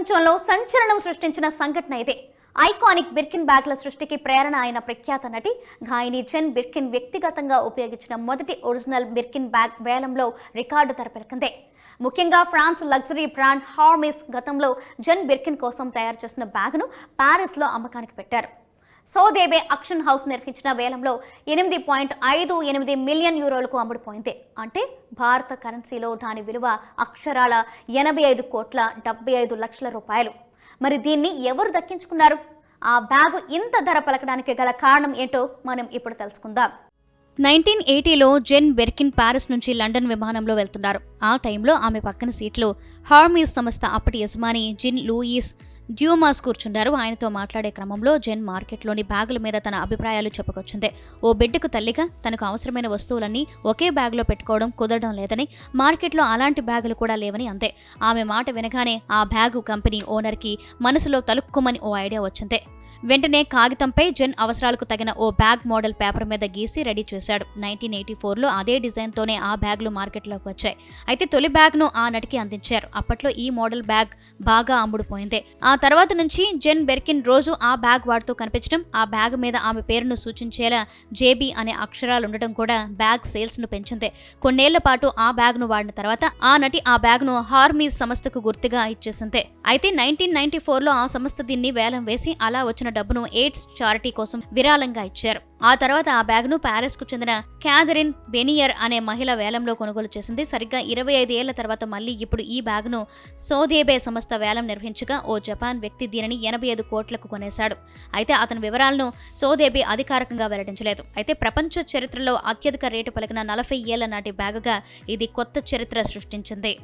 ప్రపంచంలో సంచలనం సృష్టించిన సంఘటన ఇదే. ఐకానిక్ బిర్కిన్ బ్యాగ్ల సృష్టికి ప్రేరణ అయిన ప్రఖ్యాత నటి గాయని జెన్ బిర్కిన్ వ్యక్తిగతంగా ఉపయోగించిన మొదటి ఒరిజినల్ బిర్కిన్ బ్యాగ్ వేలంలో రికార్డు తెరపెరకందే. ముఖ్యంగా ఫ్రాన్స్ లగ్జరీ బ్రాండ్ హార్మిస్ గతంలో జెన్ బిర్కిన్ కోసం తయారు చేసిన బ్యాగ్ను ప్యారిస్లో అమ్మకానికి పెట్టారు. సౌదేబే అక్షన్ హౌస్ నిర్మించిన వేలంలో ఎనిమిది పాయింట్ ఐదు ఎనిమిది మిలియన్ యూరోలకు అమ్ముడుపోయింది. అంటే భారత కరెన్సీలో దాని విలువ అక్షరాల ఎనభై ఐదు కోట్ల డెబ్బై ఐదు లక్షల రూపాయలు. మరి దీన్ని ఎవరు దక్కించుకున్నారు? ఆ బ్యాగు ఇంత ధర పలకడానికి గల కారణం ఏంటో మనం ఇప్పుడు తెలుసుకుందాం. నైన్టీన్ ఎయిటీలో జెన్ బెర్కిన్ ప్యారిస్ నుంచి లండన్ విమానంలో వెళ్తున్నారు. ఆ టైంలో ఆమె పక్కన సీట్లు హార్మీస్ సంస్థ అప్పటి యజమాని జిన్ లూయిస్ డ్యూమాస్ కూర్చున్నారు ఆయనతో మాట్లాడే క్రమంలో జెన్ మార్కెట్లోని బ్యాగుల మీద తన అభిప్రాయాలు చెప్పుకొచ్చింది. ఓ బిడ్డకు తల్లిగా తనకు అవసరమైన వస్తువులన్నీ ఒకే బ్యాగులో పెట్టుకోవడం కుదరడం లేదని మార్కెట్లో అలాంటి బ్యాగులు కూడా లేవని అంతే. ఆమె మాట వినగానే ఆ బ్యాగు కంపెనీ ఓనర్కి మనసులో తలుక్కుమని ఓ ఐడియా వచ్చింది. వెంటనే కాగితంపై జెన్ అవసరాలకు తగిన ఓ బ్యాగ్ మోడల్ పేపర్ మీద గీసి రెడీ చేశాడు. నైన్టీన్ ఎయిటీ ఫోర్లో అదే డిజైన్తోనే ఆ బ్యాగ్లు మార్కెట్లోకి వచ్చాయి. అయితే తొలి బ్యాగ్ను ఆ నటికి అందించారు. అప్పట్లో ఈ మోడల్ బ్యాగ్ బాగా అమ్ముడుపోయింది. ఆ తర్వాత నుంచి జెన్ బెర్కిన్ రోజు ఆ బ్యాగ్ వాడుతూ కనిపించడం ఆ బ్యాగ్ మీద ఆమె పేరును సూచించేలా జేబీ అనే అక్షరాలు ఉండటం కూడా బ్యాగ్ సేల్స్ను పెంచింది. కొన్నేళ్ళ పాటు ఆ బ్యాగ్ను వాడిన తర్వాత ఆ నటి ఆ బ్యాగ్ను హార్మీస్ సంస్థకు గుర్తుగా ఇచ్చేసింది. అయితే నైన్టీన్ నైన్టీ ఫోర్లో ఆ సంస్థ దీన్ని వేలం వేసి అలా వచ్చిన డబ్బును ఎయిడ్స్ చారిటీ కోసం విరాళంగా ఇచ్చారు. ఆ తర్వాత ఆ బ్యాగ్ను ప్యారిస్కు చెందిన క్యాథరిన్ బెనియర్ అనే మహిళ వేలంలో కొనుగోలు చేసింది. సరిగ్గా ఇరవై ఐదు ఏళ్ళ తర్వాత మళ్ళీ ఇప్పుడు ఈ బ్యాగ్ను సోదేబే సంస్థ వేలం నిర్వహించగా ఓ జపాన్ వ్యక్తి దీనిని ఎనభై ఐదు కోట్లకు కొనేశాడు. అయితే అతని వివరాలను సోదేబే అధికారికంగా వెల్లడించలేదు. అయితే ప్రపంచ చరిత్రలో అత్యధిక రేటు పలికిన నలభై ఏళ్ళ నాటి బ్యాగుగా ఇది కొత్త చరిత్ర సృష్టించింది.